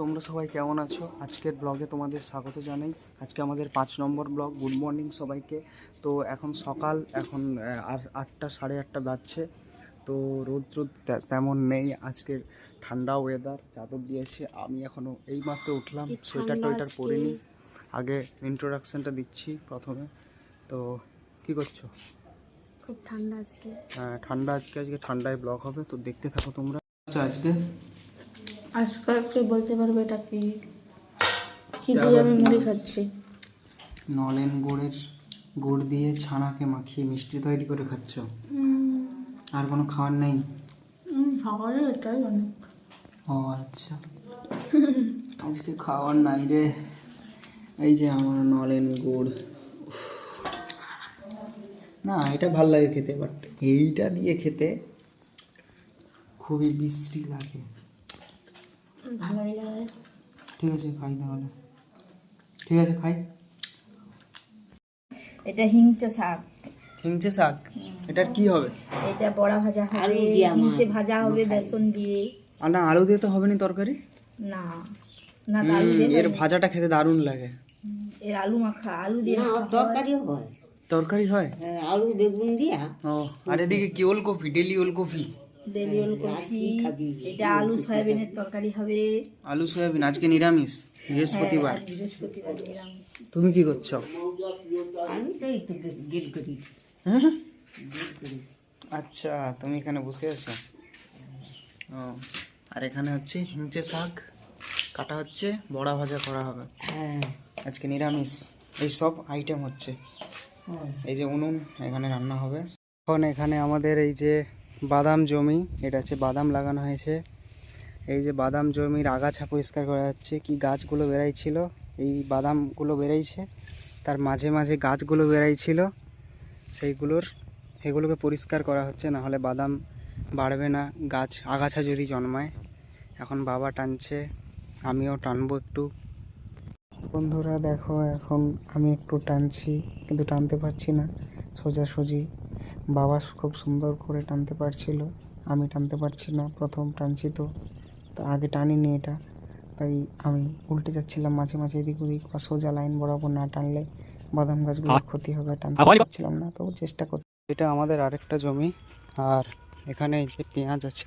তোমরা সবাই কেমন আছো? আজকের ব্লগে তোমাদের স্বাগত জানাই। আজকে আমাদের পাঁচ নম্বর ব্লগ গুড মর্নিং সবাইকে। তো এখন সকাল এখন আটটা সাড়ে আটটা বাজছে। তো রোদ রোদ তেমন নেই। আজকের ঠান্ডা ওয়েদার চাদর দিয়েছে। আমি এখনও এইমাত্র উঠলাম সোয়েটার টোয়েটার। পরিনি। আগে ইন্ট্রোডাকশনটা দিচ্ছি প্রথমে। তো কি করছ? খুব ঠান্ডা আজকে। হ্যাঁ ঠান্ডা আজকে আজকে ঠান্ডায় ব্লগ হবে। তো দেখতে থাকো তোমরা। আচ্ছা আজকে আজকে কে বলতে পারবে এটা কি? কি দিয়ে আমি মুড়ি খাচ্ছি? নলেন গুড়ের গুড় দিয়ে ছানাকে মাখিয়ে মিষ্টি তৈরি করে খাচ্ছ? আর কোনো খাওয়ার নেই? সকালে এটাই অনেক। ও আচ্ছা। আজকে খাওয়ার নাই রে। এই যে আমার নলেন গুড়। না এটা ভালো লাগে খেতে বাট এইটা দিয়ে খেতে খুবই বিশ্রী লাগে। ভালোই লাগে ঠিক আছে খাই তাহলে। ঠিক আছে খাই। এটা হিংচে শাক। হিংচে শাক? এটার কি হবে? এটা বড়া ভাজা হবে হিংচে ভাজা হবে বেসন দিয়ে। আর না আলু দিয়ে তো হবে না তরকারি? না। না আলু দিয়ে এর ভাজাটা খেতে দারুণ লাগে। এর আলু মাখা আলু দিয়ে হয়। তরকারিও হয়। তরকারি হয়? হ্যাঁ, আলু বেগুন দিয়া। ও আর এদিকে কি ওলকপি ডেলি ওলকপি? ডেলি ওলকপি এটা আলু সয়াবিনের তরকারি হবে। আলু সয়াবিন আজকে নিরামিষ বৃহস্পতিবার। নিরামিষ। তুমি কি করছ? আমি তো একটু গেল করি। হ্যাঁ? আচ্ছা তুমি এখানে বসে আছো? ও আর এখানে হচ্ছে হিংচে শাক কাটা হচ্ছে বড়া ভাজা করা হবে। হ্যাঁ। আজকে নিরামিষ এই সব আইটেম হচ্ছে। হ্যাঁ। এই যে উনুন এখানে রান্না হবে। এখন এখানে আমাদের এই যে বাদাম জমি, এটা হচ্ছে বাদাম লাগানো হয়েছে। এই যে বাদাম জমির আগাছা পরিষ্কার করা যাচ্ছে কি গাছগুলো বেরাইছিল এই বাদামগুলো বেরাইছে তার মাঝে মাঝে গাছগুলো বেরাইছিল সেইগুলোর, এগুলোকে পরিষ্কার করা হচ্ছে না হলে বাদাম বাড়বে না। গাছ, আগাছা যদি জন্মায়, এখন বাবা টানছে, আমিও টানবো একটু। বন্ধুরা, দেখো, এখন আমি একটু টানছি, কিন্তু টানতে পারছি না, সোজাসুজি। বাবা খুব সুন্দর করে টানতে পারছিল। আমি টানতে পারছি না প্রথম টানছি তো। তা আগে টানিনি এটা। তাই আমি উল্টে যাচ্ছিলাম মাঝে মাঝে এদিক ওদিক বা সোজা লাইন বরাবর না টানলে বাদাম গাছগুলোর ক্ষতি হবে টানতে পারছিলাম না। তবু চেষ্টা করছি এটা আমাদের আরেকটা জমি। আর এখানে যে পেঁয়াজ আছে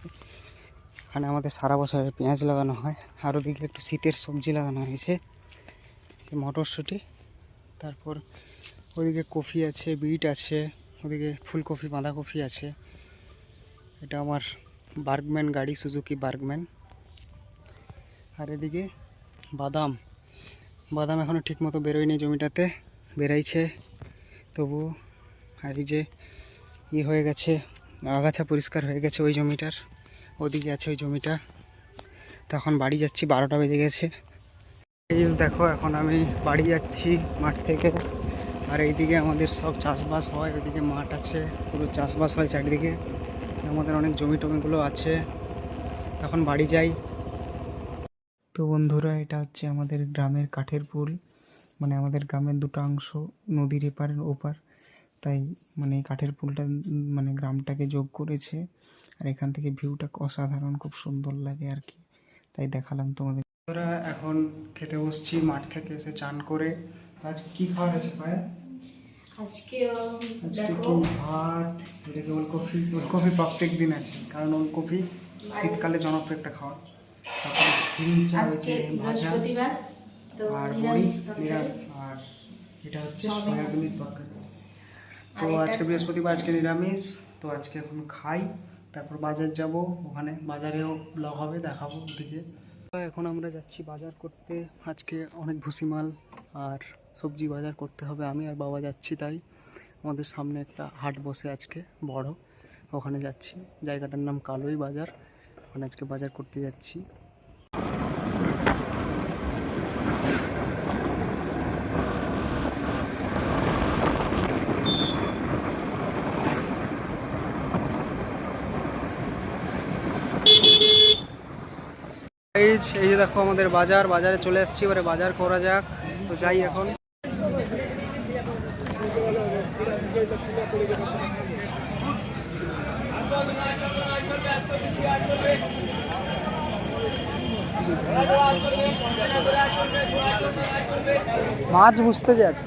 এখানে আমাদের সারা বছরের পেঁয়াজ লাগানো হয়। আর ওদিকে একটু শীতের সবজি লাগানো হয়েছে মটরশুঁটি। তারপর ওদিকে কফি আছে বিট আছে। ওদিকে ফুলকপি, বাঁধাকপি আছে। এটা আমার বার্গম্যান গাড়ি, সুজুকি বার্গম্যান। আর এদিকে বাদাম। বাদাম এখনও ঠিকমতো বেরোয়নি জমিটাতে, বেরাইছে। তবু আর এই যে ই হয়ে গেছে, আগাছা পরিষ্কার হয়ে গেছে ওই জমিটার। ওদিকে আছে ওই জমিটা। তখন বাড়ি যাচ্ছি, বারোটা বেজে গেছে। দেখো, এখন আমি বাড়ি যাচ্ছি মাঠ থেকে। আর এইদিকে আমাদের সব চাষবাস হয়, ওইদিকে মাঠ আছে, পুরো চাষবাস হয় চারিদিকে। আমাদের অনেক জমি টমিগুলো আছে, তখন বাড়ি যাই। তো বন্ধুরা, এটা হচ্ছে আমাদের গ্রামের কাঠের পুল। মানে আমাদের গ্রামের দুটো অংশ নদীর এপার ওপার। তাই মানে কাঠের পুলটা মানে গ্রামটাকে যোগ করেছে। আর এখান থেকে ভিউটা অসাধারণ, খুব সুন্দর লাগে আর কি। তাই দেখালাম তোমাদের। এখন খেতে বসছি মাঠ থেকে, এসে চান করে। আজকে কি খাওয়ার আছে পায়ে আজকে আজকে কি ভাত? এটাকে ওলকপি ওলকপি প্রত্যেক দিন আছে কারণ ওলকপি শীতকালে জনপ্রিয় একটা খাবার তারপরে হয়েছে ভাজা আর বড়ি এটা হচ্ছে সয়াবিনের তরকারি। তো আজকে বৃহস্পতিবার আজকে নিরামিষ তো আজকে এখন খাই। তারপর বাজার যাব ওখানে বাজারেও ব্লগ হবে দেখাবো ওদিকে। তো এখন আমরা যাচ্ছি বাজার করতে। আজকে অনেক ভুসিমাল আর সবজি বাজার করতে হবে। আমি আর বাবা যাচ্ছি তাই। আমাদের সামনে একটা হাট বসে আজকে, বড়। ওখানে যাচ্ছি। জায়গাটার নাম কালোই বাজার। ওখানে আজকে বাজার করতে যাচ্ছি। এই যে- দেখো আমাদের বাজার। বাজারে চলে এসেছি। এবারে বাজার করা যাক। তো যাই এখন। মাছ বুঝতে যে আছে।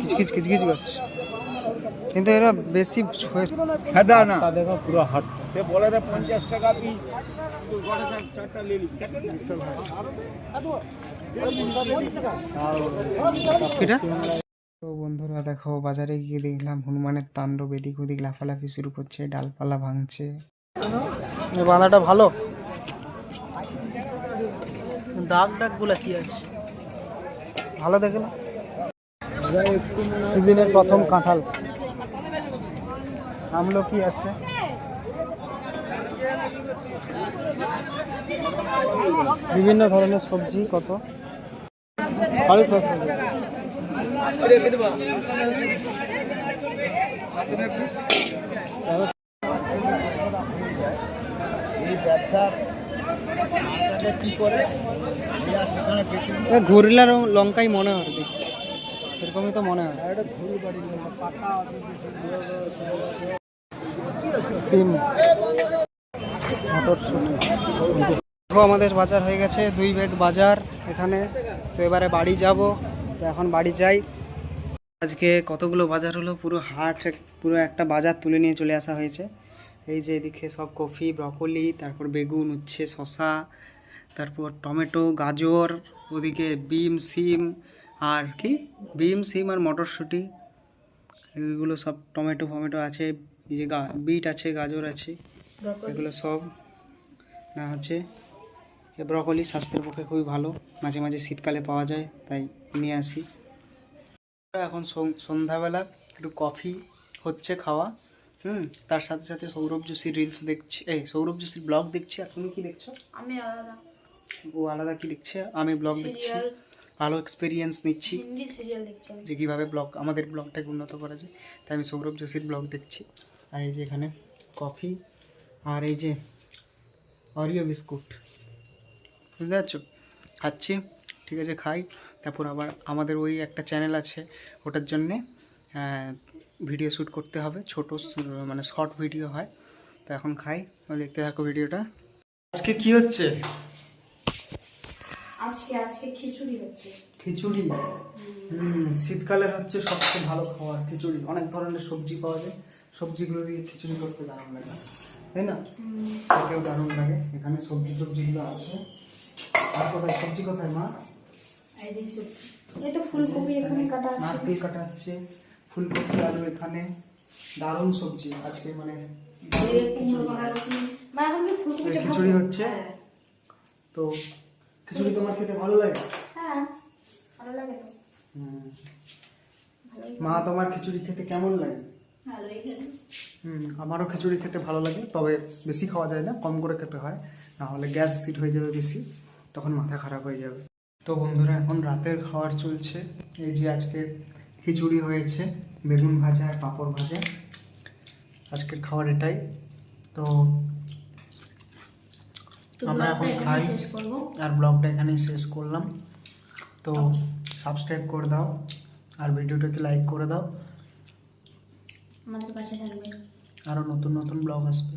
কিচকিচ কিচকিচ করছে। কিন্তু এরা বেশি সাদা না দেখো পুরো হাট। সে বলে রে পঞ্চাশ টাকা পিস চারটা এটা তো বন্ধুরা দেখো বাজারে গিয়ে দেখলাম হনুমানের তাণ্ডব এদিক ওদিক লাফালাফি শুরু করছে ডালপালা ভাঙছে। বাঁধাটা ভালো। দাগ ডাকগুলা কি আছে? ভালো দেখে না সিজনের প্রথম কাঁঠাল। আমলকি আছে? বিভিন্ন ধরনের সবজি কত? সাড়ে ছশো এ ঘুরলে লঙ্কাই মনে হয়। সেরকমই তো মনে হয়। আমাদের বাজার হয়ে গেছে, দুই ব্যাগ বাজার এখানে। তো এবারে বাড়ি যাব, তো এখন বাড়ি যাই। আজকে কতগুলো বাজার হলো? পুরো হাট, পুরো একটা বাজার তুলে নিয়ে চলে আসা হয়েছে। এই যে এদিকে সব কফি, ব্রকলি, তারপর বেগুন, উচ্ছে শশা তারপর টমেটো, গাজর, ওদিকে বিম, সিম আর কি? বিম সিম আর মটরশুঁটি। এগুলো সব টমেটো ফমেটো আছে যে গা- বিট আছে গাজর আছে এগুলো সব না আছে এ ব্রকলি স্বাস্থ্যের পক্ষে খুবই ভালো মাঝে মাঝে শীতকালে পাওয়া যায় তাই নিয়ে আসি। এখন সন্ধ্যাবেলা একটু কফি হচ্ছে খাওয়া হুম তার সাথে সাথে সৌরভ যোশীর রিলস দেখছি এই সৌরভ যোশীর ব্লগ দেখছি আর তুমি কি দেখছ? আমি আলাদা। ও আলাদা কি দেখছে? আমি ব্লগ দেখছি। ভালো এক্সপিরিয়েন্স নিচ্ছি। হিন্দি সিরিয়াল দেখছি যে কীভাবে ব্লগ আমাদের ব্লগটাকে উন্নত করা যায়। তাই আমি সৌরভ যোশীর ব্লগ দেখছি। আর এই যে এখানে কফি আর এই যে অরিও বিস্কুট বুঝতে পারছ? খাচ্ছি ঠিক আছে খাই। তারপর আবার আমাদের ওই একটা চ্যানেল আছে ওটার জন্যে ভিডিও শ্যুট করতে হবে। ছোট মানে শর্ট ভিডিও হয়। তো এখন খাই। দেখতে থাকো ভিডিওটা আজকে কি হচ্ছে? আজকে আজকে খিচুড়ি হচ্ছে। খিচুড়ি? শীতকালের হচ্ছে সবচেয়ে ভালো খাবার খিচুড়ি। অনেক ধরনের সবজি পাওয়া যায়। সবজিগুলো দিয়ে খিচুড়ি করতে দারুণ লাগে। তাই না? খেতেও দারুণ লাগে। এখানে সবজি টবজিগুলো আছে। আর কোথায়? সবজি কোথায় মা? এই তো ফুলকপি এখানে কাটা আছে। নারকেল কাটা হচ্ছে ফুলকপি আলু এখানে। দারুণ সবজি। আজকে মানে খিচুড়ি হচ্ছে। তো খিচুড়ি তোমার খেতে ভালো লাগে? হ্যাঁ ভালো লাগে তো। হুম। মা তোমার খিচুড়ি খেতে কেমন লাগে? ভালোই লাগে। হুম আমারও খিচুড়ি খেতে ভালো লাগে তবে বেশি খাওয়া যায় না কম করে খেতে হয়। না হলে গ্যাস অ্যাসিড হয়ে যাবে বেশি তখন মাথা খারাপ হয়ে যাবে। তো বন্ধুরা এখন রাতের খাবার চলছে। এই যে আজকে খিচুড়ি হয়েছে বেগুন ভাজা আর পাঁপড় ভাজা। আজকের খাবার এটাই। তো তো আমরা এখন ব্লগটা খাই এখানে শেষ করব আর ব্লগটা এখানেই শেষ করলাম তো সাবস্ক্রাইব করে দাও আর ভিডিওটাকে লাইক করে দাও আমাদের পাশে থাকবে আরও নতুন নতুন ব্লগ আসবে